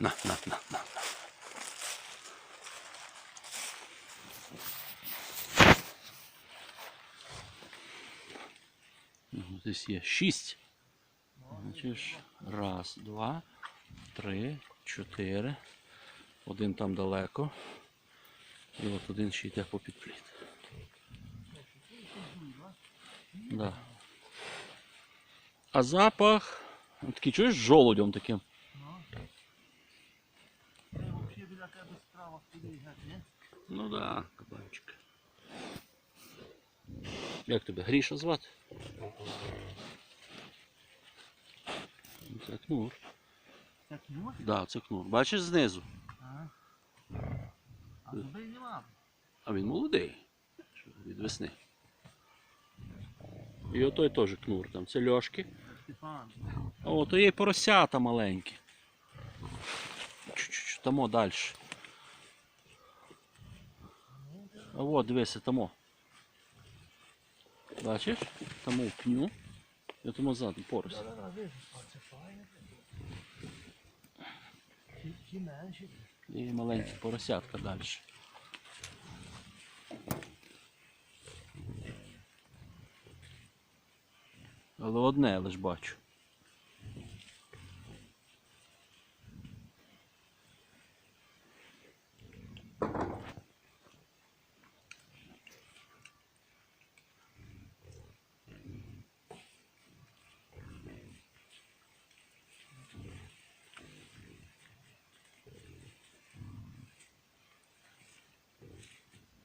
На, на, на, на. Ну, Здесь є шість. Значить, раз, два, три, чотири. Один там далеко. І от один ще йде по підпліт. Да. А запах. Такий чуєш жолудем таким. Це біля тебе справа під'їжджати, ні? Ну да, кабанчик. Як тебе Гріша звати? Ну, Це кнур. Так Да, це кнур. Бачиш знизу? а? А зуби нема. А він молодий. Від весни. І отой теж кнур там. Це льошки. А от є поросята маленькі. Тамо далі. От дивися, тамо. Бачиш? В пню. Я тому ззаду менші. І маленькі поросятка далі. Але одне лиш бачу.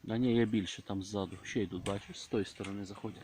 А ні, є більше там ззаду. Ще йдуть, бачиш, з тої сторони заходять.